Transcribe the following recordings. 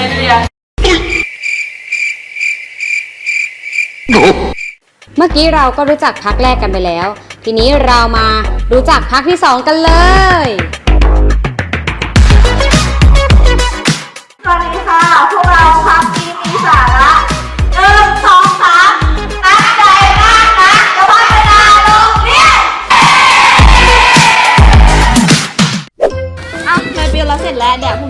พ่อเน้นพักไม่เน้นเรียนเมื่อกี้เราก็รู้จักพักแรกกันไปแล้ว ทีนี้เรามารู้จักพักที่สองกันเลย สวัสดีค่ะ พวกเราพักดีมีสาระหนึ่งสองสามตั้งใจมากนะจะพัฒนาโรงเรียนอะในปีเราเสร็จแล้วเดี๋ยวพรุ่ง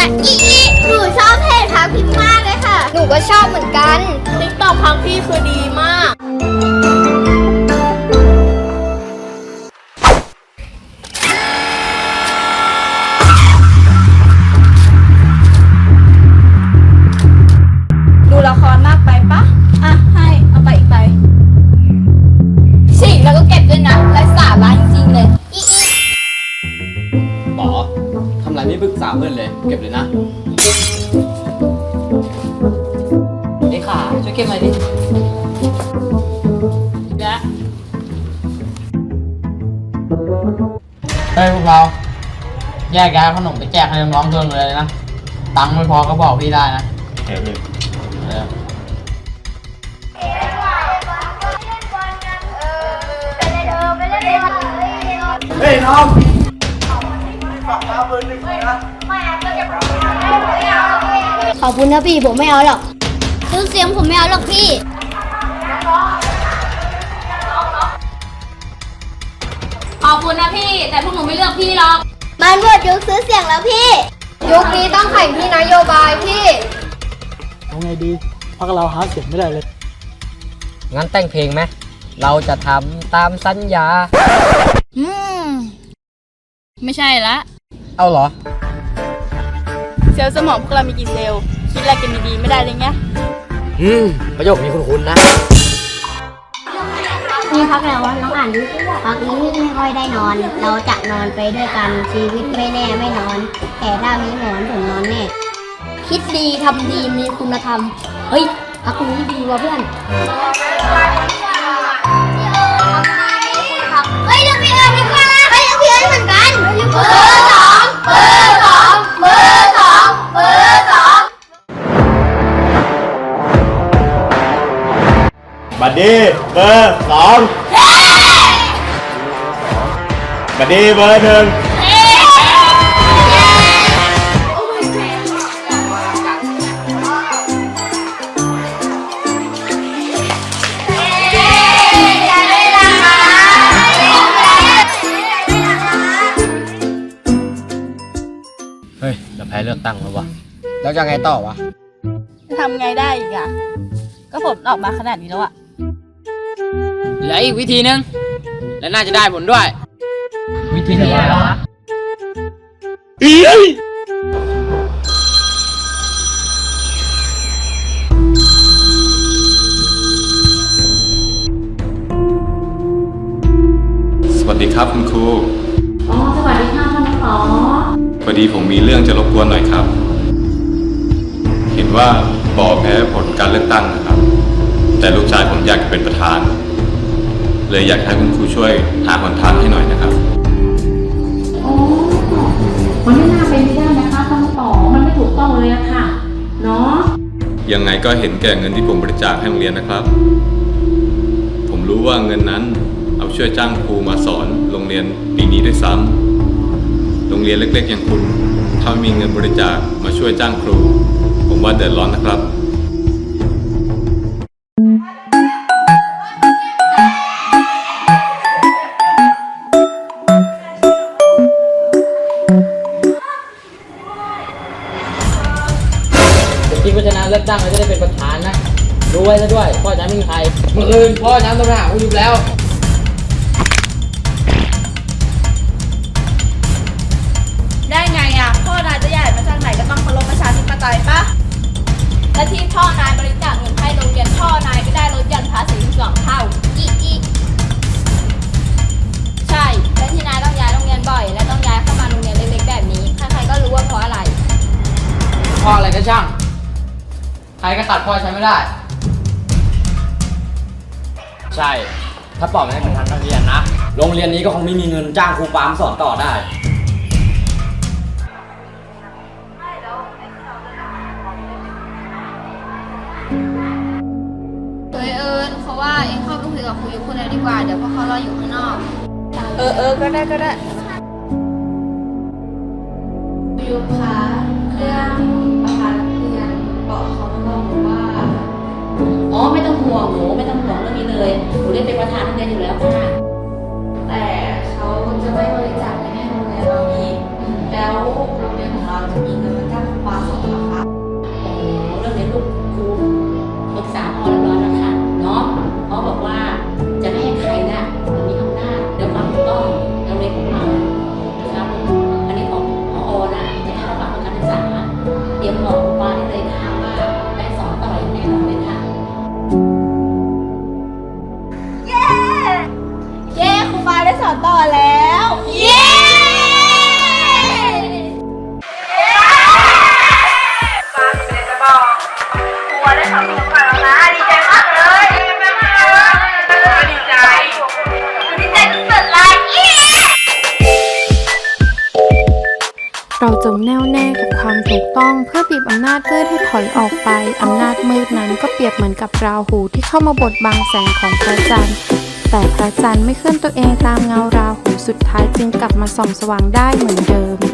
จ๊ะอีหนูชอบเพจพักพิมพ์มากเลยค่ะ หนูก็ชอบเหมือนกัน ติ๊กต็อกพักพี่คือดีมาก เลยนะไอ้ขาช่วยเก็บหน่อยดิและเฮ้ยพวกเราแยกย้ายขนมไปแจกให้น้องๆเพื่อนเลยนะ ตังค์ไม่พอก็บอกพี่ได้นะเออขอ บคุณนะพี่ผมไม่เอาหรอกซื้อเสียงผมไม่เอาหรอกพี่ ขอบคุณนะพี่ แต่พวกหนูไม่เลือกพี่หรอก มันหมดยุคซื้อเสียงแล้วพี่ ยุคนี้ต้องแข่งที่นโยบายพี่เอาไงดีพักเราหาเสียงไม่ได้เลย งั้นแต่งเพลงไหมเราจะทำตามสัญญา อืม ไม่ใช่ละ เอาเหรอ เซลล์สมองพวกเรามีกี่เซลล์ คิดอะไรกันดีๆไม่ได้เลยไงอืมประโยคนี้คุ้นๆนะ นี่พักแล้ววะน้องอ่านดิพักนี้ไม่ค่อยได้นอน เราจะนอนไปด้วยกันชีวิตไม่แน่ไม่นอน แต่ถ้ามีหมอนผมนอนแน่คิดดีทำดีมีคุณธรรม เฮ้ยพักนี้ดีว่ะเพื่อน บัดดี้เบอร์สองบัดดี้เบอร์หนึ่งเฮ้ยเราแพ้เลือกตั้งแล้ววะแล้วจะไงต่อวะ จะทำไงได้อีกอะ ก็ผลออกมาขนาดนี้แล้วอะ เหลืออีกวิธีนึง และน่าจะได้ผลด้วย วิธีไหนวะสวัสดีครับคุณครู อ๋อ สวัสดีค่ะท่านผอพอดีผมมีเรื่องจะรบกวนหน่อยครับ เห็นว่าปอแพ้ผลการเลือกตั้งนะครับ แต่ลูกชายผมอยากจะเป็นประธาน เลยอยากให้คุณครูช่วยหาหนทางให้หน่อยนะครับมันไม่น่าเป็นไปได้นะคะท่านผอมันไม่ถูกต้องเลยอะค่ะ เนาะ ยังไงก็เห็นแก่เงินที่ผมบริจาคให้โรงเรียนนะครับ ผมรู้ว่าเงินนั้นเอาช่วยจ้างครูมาสอนโรงเรียนปีนี้ด้วยซ้ำโรงเรียนเล็กๆ อย่างคุณถ้าไม่มีเงินบริจาคมาช่วยจ้างครู ผมว่าเดือดร้อนนะครับ เลือกตั้งแล้วจะได้เป็นประธานนะรู้ไว้ซะด้วย พ่อฉันไม่มีใครเมื่อคืนพ่อฉันต้องไปหาผู้อยู่แล้ว ได้ไงอะ พ่อนายจะใหญ่มาจากไหนก็ต้องเคารพประชาธิปไตยปะและที่พ่อนายบริจาคเงินให้โรงเรียนพ่อนายก็ได้ลดหย่อนภาษีถึงสองเท่า อีกอีกใช่ และที่นายต้องย้ายโรงเรียนบ่อย และต้องย้ายเข้ามาโรงเรียนเล็กๆแบบนี้ ใครๆก็รู้ว่าเพราะอะไรนะช่าง ใครก็ขัดพ่อฉันไม่ได้ ใช่ ถ้าปล่อยไม่ให้เป็นทางนักเรียนนะ โรงเรียนนี้ก็คงไม่มีเงินจ้างครูปามสอนต่อได้ เฮ้ยเอิญเขาว่าเองเข้าไปคุยกับครูยุคนแล้วดีกว่า เดี๋ยวพวกเขารออยู่ข้างนอกเออเออก็ได้ก็ได้ยุคะเรื่องประธานนักเรียนบอกเขา ไม่ต้องห่วงหนูไม่ต้องห่วงเรื่องนี้เลยหนูได้เป็นประธานโรงเรียนอยู่แล้วค่ะาต่อแล้ว เย้ปามีอะไรจะบอกครูได้ทำทุกอย่างแล้วนะ ดีใจมากเลยดีใจมากเลยดีใจดีใจสุดๆเลยเย้เราจงแน่วแน่กับความถูกต้องเพื่อบีบอำนาจมืดให้ถอยออกไป อำนาจมืดนั้นก็เปรียบเหมือนกับราหูที่เข้ามาบดบังแสงของพระจันทร์ แต่พระจันทร์ไม่เคลื่อนตัวเองตามเงาราหูสุดท้ายจึงกลับมาส่องสว่างได้เหมือนเดิม